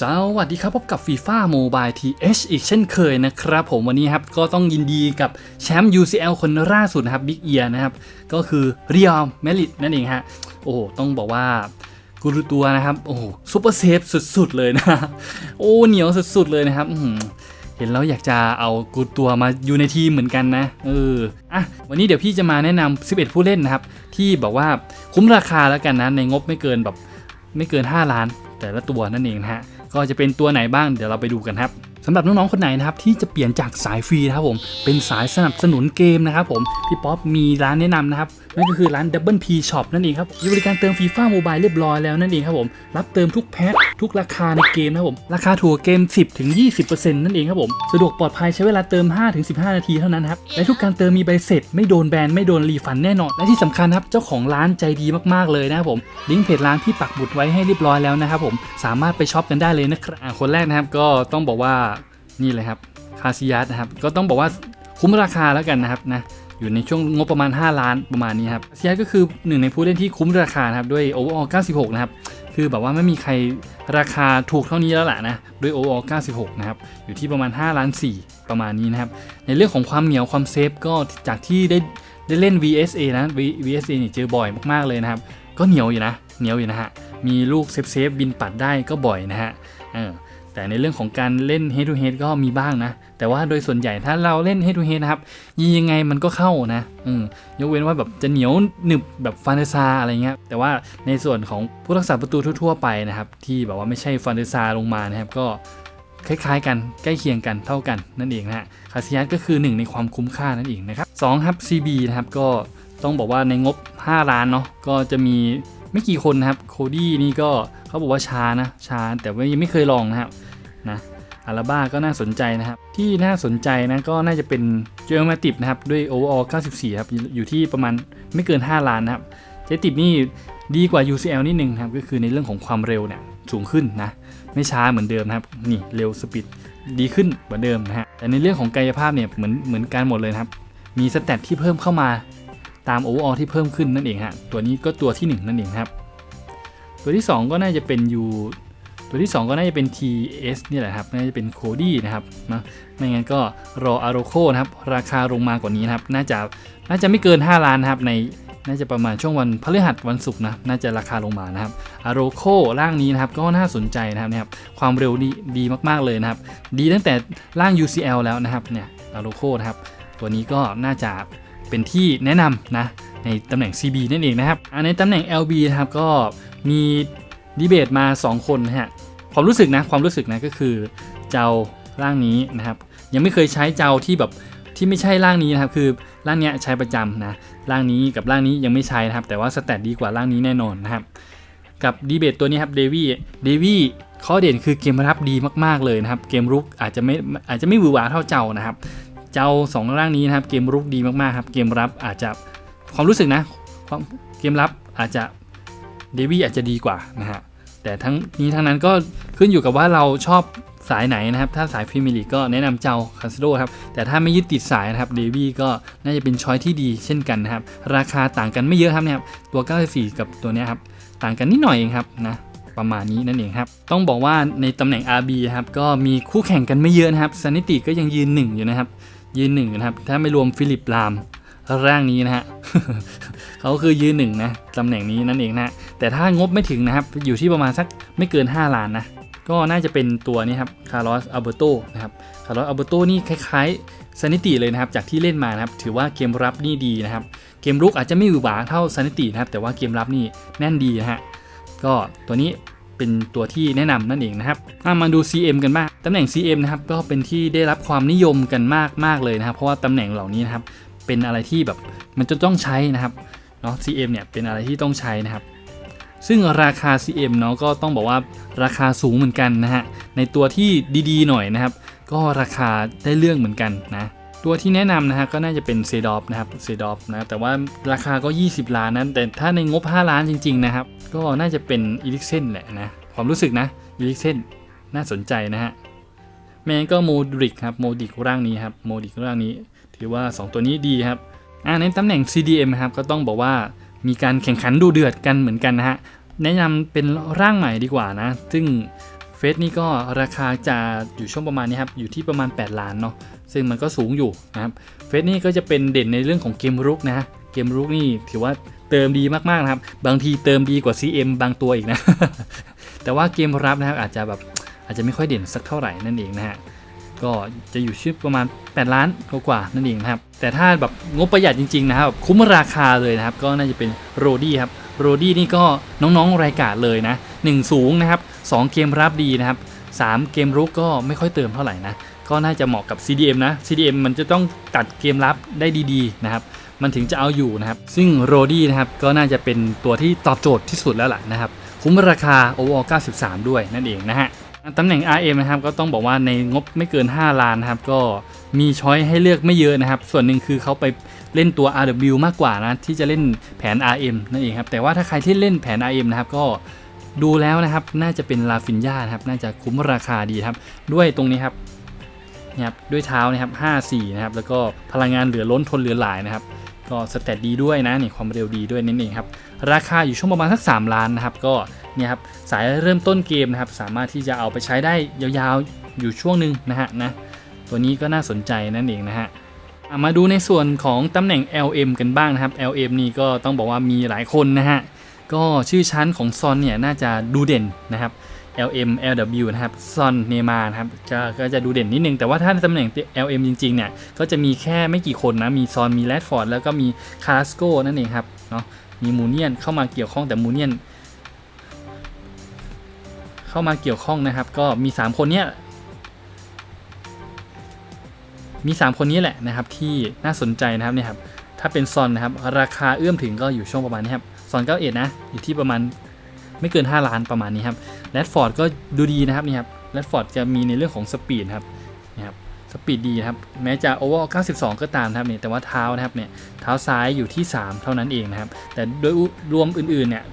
สวัสดีครับพบกับฟีฟ่าโมบายทีเอชอีกเช่นเคยนะครับผมวันนี้ครับก็ต้องยินดีกับแชมป์ UCL คนล่าสุดนะครับบิ๊กเอียนะครับ ก็คือเรียลเมลิตนั่นเองฮะ โอ้โห ต้องบอกว่ากูรูตัวนะครับ โอ้โหซูเปอร์เซฟสุดๆเลยนะ โอ้เหนียวสุดๆเลยนะครับเห็นแล้วอยากจะเอากูตัวมาอยู่ในทีมเหมือนกันนะเอออะวันนี้เดี๋ยวพี่จะมาแนะนำ11 ผู้เล่นนะครับ ที่บอกว่าคุ้มราคาแล้วกันนะในงบไม่เกินแบบไม่เกิน 5 ล้านแต่ละตัวนั่นเองนะฮะ ก็จะเป็นตัวไหนบ้างเดี๋ยวเราไปดูกันครับ สำหรับน้องๆคนไหนนะครับที่จะเปลี่ยนจากสายฟรีนะครับผมเป็นสายสนับสนุนเกมนะครับผมพี่ป๊อปมีร้านแนะนำนะครับนั่นก็คือร้าน Double P Shop นั่นเองครับมีบริการเติมฟีฟ่าโมบายเรียบร้อยแล้วนั่นเองครับผมรับเติมทุกแพ็คทุกราคาในเกมนะครับผมราคาถูกเกม 10ถึง20%นั่นเองครับผมสะดวกปลอดภัยใช้เวลาเติม5-15 นาทีเท่านั้นครับและทุกการเติมมีใบเสร็จ ไม่โดนแบนไม่โดนรีฟันแน่นอนและที่สำคัญครับเจ้าของร้านใจดีมากๆเลยนะครับผมลิงก์เพจร้านที่ปักหมุดไว้ให้เรียบร้อยแล้วนะครับผมสามารถไปช็อปกันได้เลยนะครับคนแรกนะครับก็ต้องบอกว่า นี่เลยครับคาซิยัสนะครับก็ต้องบอกว่าคุ้มราคาแล้วกันนะครับนะอยู่ในช่วงงบประมาณ 5 ล้านประมาณนี้ครับคาซิยัสก็คือหนึ่งในผู้เล่นที่คุ้มราคานะครับด้วยโอเวอร์ออ96 นะครับ คือแบบว่าไม่มีใครราคาถูกเท่านี้แล้วแหละนะด้วยโอเวอร์96 นะครับ อยู่ที่ประมาณ 5 ล้าน 4 ประมาณนี้นะครับ ในเรื่องของความเหนียวความเซฟก็จากที่ได้ได้เล่น VSA นะ V- VSA เนี่ยเจอบ่อยมากๆเลยนะครับ ก็เหนียวอยู่นะ เหนียวอยู่นะฮะ มีลูกเซฟเซฟบินปัดได้ก็บ่อยนะฮะ เออ แต่ในเรื่องของการเล่น head to head ก็มีบ้างนะ แต่ว่าโดยส่วนใหญ่ถ้าเราเล่น head to head นะครับยิงยังไงมันก็เข้านะอืยกเว้นว่าแบบจะเหนียวหนึบแบบฟานเดซาอะไรเงี้ยแต่ว่าในส่วนของผู้รักษาประตูทั่วๆไปนะครับ ที่แบบว่าไม่ใช่ฟานเดซาลงมานะครับก็คล้ายๆกันใกล้เคียงกันเท่ากันนั่นเองนะฮะคาซิยัสก็คือหนึ่งในความคุ้มค่านั่นเองนะครับสองครับ CB นะครับก็ต้องบอกว่าในงบ 5 ล้านเนาะก็จะมีไม่กี่คนนะครับโคดี้นี่ก็เขาบอกว่าช้านะช้าแต่ว่ายังไม่เคยลองนะครับ อาราบ้าก็น่าสนใจนะครับ ที่น่าสนใจนะก็น่าจะเป็นเจอมาติบนะครับ ด้วยโอเวอร์94 ครับ อยู่ที่ประมาณไม่เกิน 5 ล้านนะครับ เจติบนี่ดีกว่า UCL นิดนึงนะครับก็คือในเรื่องของความเร็วเนี่ยสูงขึ้นนะ ไม่ช้าเหมือนเดิมนะครับ นี่เร็วสปีดดีขึ้นกว่าเดิมนะฮะแต่ในเรื่องของกายภาพเนี่ยเหมือนเหมือนกันหมดเลยครับ มีสแตทที่เพิ่มเข้ามาตามโอเวอร์ที่เพิ่มขึ้นนั่นเองฮะตัวนี้ก็ตัวที่ 1 นั่นเองครับ ตัวที่ 2 ก็น่าจะเป็น U ตัวที่ 2 ก็น่าจะเป็น TS นี่แหละครับ น่าจะเป็นโคดี้นะครับนะไม่งั้นก็รออารโคนะครับ ราคาลงมากว่านี้นะครับ น่าจะ น่าจะไม่เกิน 5 ล้านนะครับ ใน น่าจะประมาณช่วงวันพฤหัสวันศุกร์นะ น่าจะราคาลงมานะครับ อาโรโคร่างนี้นะครับ ก็น่าสนใจนะครับเนี่ยครับความเร็วดีดีมากๆเลยนะครับ ดีตั้งแต่ร่าง UCL แล้วนะครับ เนี่ย อาโรโคนะครับ ตัวนี้ก็น่าจะเป็นที่แนะนำนะ ในตำแหน่ง CB นั่นเองนะครับในตำแหน่ง LB นะครับ ก็มี ดีเบตมา 2 คนนะฮะความรู้สึกนะความรู้สึกนะก็คือเจ้าร่างนี้นะครับ ยังไม่เคยใช้เจ้าที่แบบที่ไม่ใช่ร่างนี้นะครับคือร่างเนี้ยใช้ประจำนะร่างนี้กับร่างนี้ยังไม่ใช้นะครับ แต่ว่าสแตทดีกว่าร่างนี้แน่นอนนะครับ กับดีเบตตัวนี้ครับเดวี่เดวี่ข้อเด่นคือเกมรับดีมากๆเลยนะครับ เกมรุกอาจจะไม่อาจจะไม่หวือหวาเท่าเจ้านะครับ เจ้าสองร่างนี้นะครับ เกมรุกดีมากๆครับ เกมรับอาจจะความรู้สึกนะความเกมรับอาจจะ เดวี่อาจจะดีกว่านะฮะแต่ทั้งนี้ทั้งนั้นก็ขึ้นอยู่กับว่าเราชอบสายไหนนะครับ ถ้าสายพรีเมียร์ลีกก็แนะนำเจ้าคาสโดครับแต่ถ้าไม่ยึดติดสายนะครับเดวี่ก็น่าจะเป็นช้อยที่ดีเช่นกันนะครับ ราคาต่างกันไม่เยอะครับเนี่ยครับตัว 94 กับตัวนี้ครับต่างกันนิดหน่อยเองครับนะประมาณนี้นั่นเองครับ ต้องบอกว่าในตำแหน่ง RB ครับก็มีคู่แข่งกันไม่เยอะนะครับซานิติก็ยังยืนหนึ่งอยู่นะครับ ยืนหนึ่งนะครับถ้าไม่รวมฟิลิปลาม ร่างนี้นะฮะเขาคือยืนหนึ่งนะตำแหน่งนี้นั่นเองนะฮะแต่ถ้างบไม่ถึงนะครับ อยู่ที่ประมาณสักไม่เกิน 5 ล้านนะ ก็น่าจะเป็นตัวนี้ครับคาร์ลอสอัลเบโตนะครับคาร์ลอสอัลเบโตนี่คล้ายๆซานิติเลยนะครับ จากที่เล่นมานะครับ ถือว่าเกมรับนี่ดีนะครับ เกมรุกอาจจะไม่หวือหวาเท่าซานิตินะครับ แต่ว่าเกมรับนี่แน่นดีนะฮะก็ตัวนี้เป็นตัวที่แนะนำนั่นเองนะครับมาดู CM กันบ้างตำแหน่ง CM นะครับก็เป็นที่ได้รับความนิยมกันมากมากเลยนะครับ เพราะว่าตำแหน่งเหล่านี้นะครับ เป็นอะไรที่แบบมันจะต้องใช้นะครับเนาะ CM เนี่ยเป็นอะไรที่ต้องใช้นะครับ ซึ่งราคา CM เนาะก็ต้องบอกว่าราคาสูงเหมือนกันนะฮะในตัวที่ดีๆหน่อยนะครับ ก็ราคาได้เรื่องเหมือนกันนะตัวที่แนะนำนะฮะก็น่าจะเป็นเซดอฟนะครับเซดอฟนะแต่ว่าราคาก็ 20 ล้านนั้น แต่ถ้าในงบ 5 ล้านจริง ๆ นะครับ ก็น่าจะเป็นอีลิกเซนแหละนะความรู้สึกนะอีลิกเซนน่าสนใจนะฮะแม่งั้นก็โมดริกครับโมดิกร่างนี้ครับโมดิกร่างนี้ ถือว่า 2 ตัวนี้ดีครับอ่าในตำแหน่ง CDM ครับก็ต้องบอกว่ามีการแข่งขันดูเดือดกันเหมือนกันนะฮะแนะนำเป็นร่างใหม่ดีกว่านะ ซึ่งเฟสนี่ก็ราคาจะอยู่ช่วงประมาณนี้ครับอยู่ที่ประมาณ 8 ล้านเนาะซึ่งมันก็สูงอยู่นะครับเฟสนี่ก็จะเป็นเด่นในเรื่องของเกมรุกนะฮะเกมรุกนี่ถือว่าเติมดีมากๆนะครับบางทีเติมดีกว่า CM บางตัวอีกนะ แต่ว่าเกมรับนะครับอาจจะแบบอาจจะไม่ค่อยเด่นสักเท่าไหร่นั่นเองนะฮะ ก็จะอยู่ที่ประมาณ 8 ล้านกว่านั่นเองนะครับ แต่ถ้าแบบงบประหยัดจริงๆนะครับ คุ้มราคาเลยนะครับ ก็น่าจะเป็นโรดี้ครับโรดี้นี่ก็น้องๆรายการเลยนะ 1 สูงนะครับ 2 เกมรับดีนะครับ 3 เกมรุกก็ไม่ค่อยเติมเท่าไหร่นะ ก็น่าจะเหมาะกับ CDM นะ CDM มันจะต้องตัดเกมรับได้ดีๆนะครับมันถึงจะเอาอยู่นะครับ ซึ่งโรดี้นะครับก็น่าจะเป็นตัวที่ตอบโจทย์ที่สุดแล้วล่ะนะครับ คุ้มราคา over 93 ด้วยนั่นเองนะฮะ ตำแหน่ง RM นะครับก็ต้องบอกว่าในงบไม่เกิน 5 ล้านนะครับก็มีช้อยให้เลือกไม่เยอะนะครับ ส่วนหนึ่งคือเขาไปเล่นตัว RW มากกว่านะที่จะเล่นแผน RM นั่นเองครับแต่ว่าถ้าใครที่เล่นแผน RM นะครับก็ดูแล้วนะครับน่าจะเป็นลาฟินยานะครับน่าจะคุ้มราคาดีครับ ด้วยตรงนี้ครับเนี่ยครับด้วยเท้านะครับ54นะครับแล้วก็พลังงานเหลือล้นทนเหลือหลายนะครับก็สเตตดีด้วยนะนี่ความเร็วดีด้วยนั่นเองครับราคาอยู่ช่วงประมาณสัก 3 ล้านนะครับก็ เนี่ยครับสายเริ่มต้นเกมนะครับสามารถที่จะเอาไปใช้ได้ยาวๆอยู่ช่วงหนึ่งนะฮะนะตัวนี้ก็น่าสนใจนั่นเองนะฮะมาดูในส่วนของตำแหน่ง LM กันบ้างนะครับ LM นี่ก็ต้องบอกว่ามีหลายคนนะฮะก็ชื่อชั้นของซอนเนี่ยน่าจะดูเด่นนะครับ LM LW นะครับซอนเนมานะครับจะก็จะดูเด่นนิดนึง แต่ว่าถ้าตำแหน่ง LM จริงๆเนี่ยก็จะมีแค่ไม่กี่คนนะ มีซอนมีแรดฟอร์ดแล้วก็มีคาร์สโกนั่นเองครับเนาะมีมูเนียนเข้ามาเกี่ยวข้องแต่มูเนียน เข้ามาเกี่ยวข้องนะครับ ก็มี 3 คนเนี้ยมี 3 คนนี้แหละนะครับที่น่าสนใจนะครับเนี่ยครับถ้าเป็นซอนนะครับราคาเอื้อมถึงก็อยู่ช่วงประมาณนี้ครับซอนเก้าเอ็ดนะอยู่ที่ประมาณไม่เกิน 5 ล้านประมาณนี้ครับแรดฟอร์ดก็ดูดีนะครับนี่ครับแรดฟอร์ดจะมีในเรื่องของสปีดครับนี่ครับสปีดดีครับแม้จะโอเวอร์92 ก็ตามครับเนี่ยแต่ว่าเท้านะครับเนี่ยเท้าซ้ายอยู่ที่ 3 เท่านั้นเองนะครับแต่โดยรวมอื่นๆเนี่ย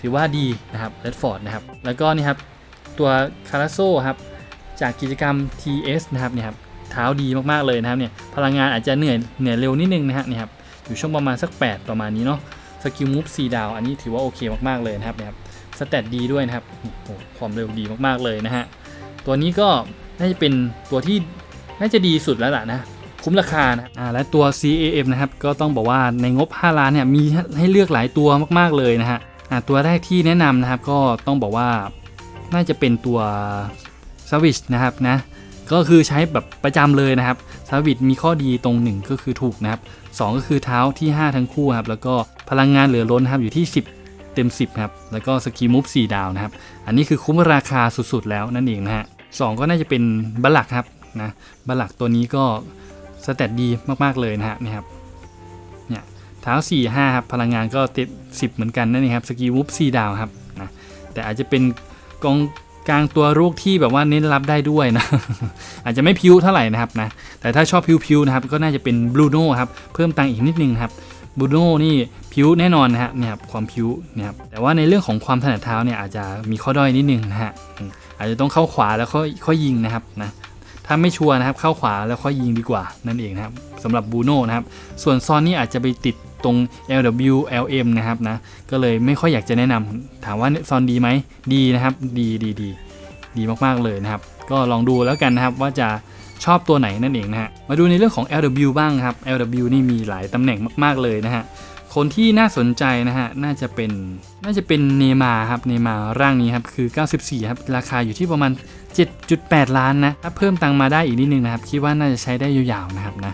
ถือว่าดีนะครับแรดฟอร์ดนะครับแล้วก็นี่ครับ ตัวคาราโซครับจากกิจกรรม TS นะครับเนี่ยครับเท้าดีมากๆเลยนะครับเนี่ยพลังงานอาจจะเหนื่อยเหนื่อยเร็วนิดนึงนะฮะเนี่ยครับอยู่ช่วงประมาณสัก 8 ประมาณนี้เนาะสกิลมูฟ4ดาว อันนี้ถือว่าโอเคมากๆเลยนะครับเนี่ยครับสเตตดีด้วยนะครับโอ้ความเร็วดีมากๆเลยนะฮะตัวนี้ก็น่าจะเป็นตัวที่น่าจะดีสุดแล้วล่ะนะคุ้มราคานะอ่าและตัว CAM นะครับก็ต้องบอกว่าในงบ 5 ล้านเนี่ยมีให้เลือกหลายตัวมากๆเลยนะฮะอ่าตัวแรกที่แนะนำนะครับก็ต้องบอกว่า น่าจะเป็นตัว s w i t c h นะครับนะก็คือใช้แบบประจำเลยนะครับ s w i t c h มีข้อดีตรง 1 ก็คือถูกนะครับ2ก็คือเท้าที่ 5 ทั้งคู่ครับแล้วก็พลังงานเหลือล้นครับอยู่ที่ 10 เต็ม 10ครับแล้วก็สกีมูฟ4ดาวนะครับอันนี้คือคุ้มราคาสุดๆแล้วนั่นเองนะฮะสองก็น่าจะเป็นบัลลักครับนะบัลลักตัวนี้ก็สเตตดีมากๆเลยนะฮะนี่ครับเนี่ยเท้า 4 5ครับพลังงานก็เต็ม10 เหมือนกันนั่นเองครับสกีมูฟ4ดาวครับนะแต่อาจจะเป็น กองกลางตัวลูกที่แบบว่าเน้นรับได้ด้วยนะ อาจจะไม่พิ้วเท่าไหร่นะครับนะ แต่ถ้าชอบพิ้วๆนะครับ ก็น่าจะเป็นบลูโน่ครับ เพิ่มตังอีกนิดนึงครับบลูโน่นี่พิ้วแน่นอนนะฮะเนี่ยครับความพิ้วเนี่ยครับแต่ว่าในเรื่องของความถนัดเท้าเนี่ยอาจจะมีข้อด้อยนิดนึงนะฮะอืมอาจจะต้องเข้าขวาแล้วค่อยค่อยยิงนะครับนะถ้าไม่ชัวร์นะครับเข้าขวาแล้วค่อยยิงดีกว่านั่นเองนะครับ สำหรับบูโน่นะครับ ส่วนซอนนี่อาจจะไปติดตรง LW LM นะครับนะ ก็เลยไม่ค่อยอยากจะแนะนำถามว่าซอนดีไหมดีนะครับ ดีดีดีดีมากๆเลยนะครับ ก็ลองดูแล้วกันนะครับว่าจะชอบตัวไหนนั่นเองนะฮะ มาดูในเรื่องของ LW บ้างครับ LW นี่มีหลายตำแหน่งมากๆเลยนะฮะ คนที่น่าสนใจนะฮะ น่าจะเป็น น่าจะเป็นเนมาครับ เนมาร่างนี้ครับ คือ 94 ครับ ราคาอยู่ที่ประมาณ 7.8 ล้านนะ ถ้าเพิ่มตังมาได้อีกนิดนึงนะครับ คิดว่าน่าจะใช้ได้ยาวๆนะครับนะ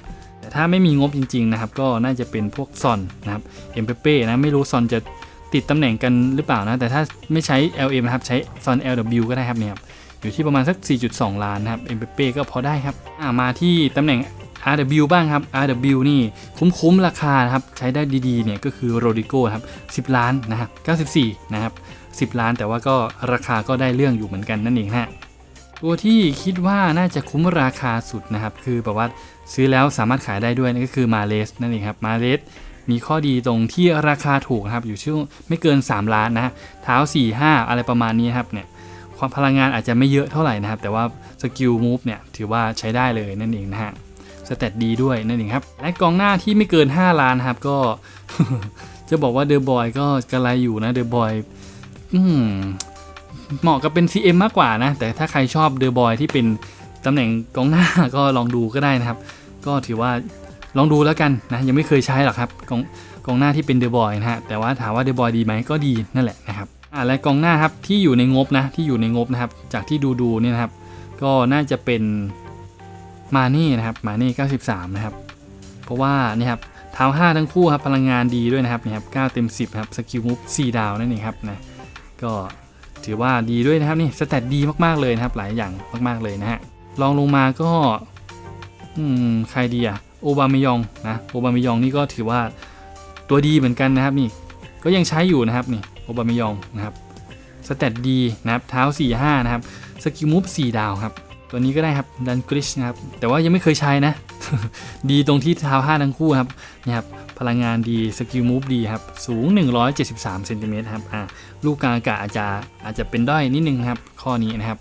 ถ้าไม่มีงบจริงๆนะครับก็น่าจะเป็นพวกซอนนะครับเอ็มเปเป้นะไม่รู้ซอนจะติดตำแหน่งกันหรือเปล่านะ แต่ถ้าไม่ใช้ LM นะครับ ใช้ซอน LW ก็ได้ครับเนี่ยอยู่ที่ประมาณสัก 4.2 ล้านนะครับเอ็มเปเป้ก็พอได้ครับมาที่ตำแหน่ง RW บ้างครับ RW นี่คุ้มๆราคานะครับ ใช้ได้ดีๆเนี่ยก็คือโรดิโก้ครับ 10 ล้านนะครับ94 นะครับ 10 ล้านแต่ว่าก็ราคาก็ได้เรื่องอยู่เหมือนกันนั่นเองฮะตัวที่คิดว่าน่าจะคุ้มราคาสุดนะครับ คือแบบว่า ซื้อแล้วสามารถขายได้ด้วยนั่นก็คือมาเลสนั่นเองครับมาเลสมีข้อดีตรงที่ราคาถูกนะครับอยู่ช่วงไม่เกิน 3 ล้านนะเท้า 4 5 อะไรประมาณนี้ครับเนี่ยความพลังงานอาจจะไม่เยอะเท่าไหร่นะครับ แต่ว่าสกิลมูฟเนี่ยถือว่าใช้ได้เลยนั่นเองนะฮะสเตตดีด้วยนั่นเองครับ และกองหน้าที่ไม่เกิน 5 ล้านครับก็ จะบอกว่าเดอะบอยก็กระไรอยู่นะเดอะบอยเหมาะกับเป็น CM มากกว่านะ แต่ถ้าใครชอบเดอะบอยที่เป็นตำแหน่งกองหน้าก็ลองดูก็ได้นะครับ ก็ถือว่าลองดูแล้วกันนะยังไม่เคยใช้หรอกครับกองกองหน้าที่เป็นเดอะบอยนะฮะแต่ว่าถามว่าเดอะบอยดีไหมก็ดีนั่นแหละนะครับอ่าและกองหน้าครับที่อยู่ในงบนะที่อยู่ในงบนะครับจากที่ดูดูเนี่ยนะครับก็น่าจะเป็นมาเน่นะครับมาเน่93 นะครับ เพราะว่านี่ครับเท้า5ทั้งคู่ครับพลังงานดีด้วยนะครับนี่ครับ9เต็ม 10ครับสกิลมูฟ4ดาวนั่นเองครับนะก็ถือว่าดีด้วยนะครับนี่สแตทดีมากๆเลยนะครับหลายอย่างมากๆเลยนะฮะลองลงมาก็ อืมใครดีอะโอบามายองนะโอบามายองนี่ก็ถือว่าตัวดีเหมือนกันนะครับนี่ก็ยังใช้อยู่นะครับนี่โอบามายองนะครับสแตทดีนะครับเท้า 4 5 นะครับสกิลมูฟ4ดาวครับตัวนี้ก็ได้ครับดันกริชนะครับแต่ว่ายังไม่เคยใช้นะ ดีตรงที่เท้า 5 ทั้งคู่ครับนี่ครับพลังงานดีสกิลมูฟดีครับสูง 173เซนติเมตรครับอ่าลูกกลางอากาศอาจจะอาจจะเป็นด้อยนิดนึงครับข้อนี้นะครับ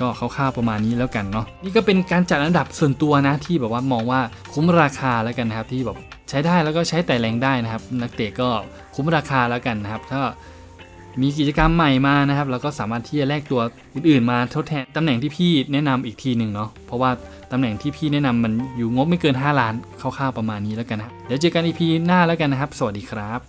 ก็คร่าวๆประมาณนี้แล้วกันเนาะนี่ก็เป็นการจัดอันดับส่วนตัวนะที่แบบว่ามองว่าคุ้มราคาแล้วกันนะครับที่แบบใช้ได้แล้วก็ใช้แต่แรงได้นะครับ นักเตะก็คุ้มราคาแล้วกันนะครับ ถ้ามีกิจกรรมใหม่มานะครับเราก็สามารถที่จะแลกตัวอื่นๆ มาทดแทนตำแหน่งที่พี่แนะนำอีกทีหนึ่งเนาะเพราะว่าตำแหน่งที่พี่แนะนำมันอยู่งบไม่เกิน 5 ล้านคร่าวๆประมาณนี้แล้วกันนะเดี๋ยวเจอกันอีพีหน้าแล้วกันนะครับ สวัสดีครับ